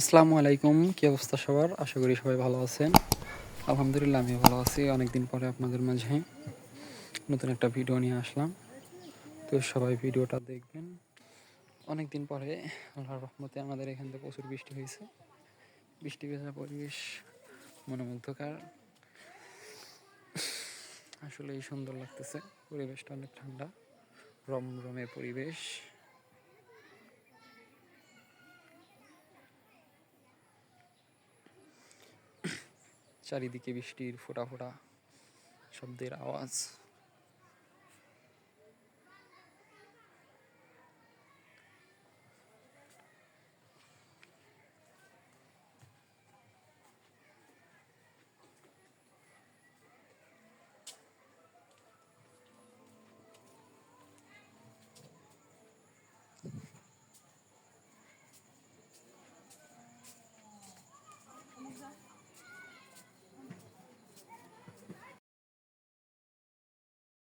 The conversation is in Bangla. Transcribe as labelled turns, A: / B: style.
A: আসসালামু আলাইকুম, কি অবস্থা সবার? আশা করি সবাই ভালো আছেন। আলহামদুলিল্লাহ আমি ভালো আছি। অনেকদিন পরে আপনাদের মাঝে নতুন একটা ভিডিও নিয়ে আসলাম। তো সবাই ভিডিওটা দেখবেন। অনেক দিন পরে, আল্লাহর রহমতে আমাদের এখান থেকে প্রচুর বৃষ্টি হয়েছে। বৃষ্টি ভেজা পরিবেশ মনোমুগ্ধকার। আসলেই সুন্দর লাগতেছে। পরিবেশটা অনেক ঠান্ডা, রমরমে পরিবেশ। চারিদিকে বৃষ্টির ফোটা ফোটা শব্দের আওয়াজ।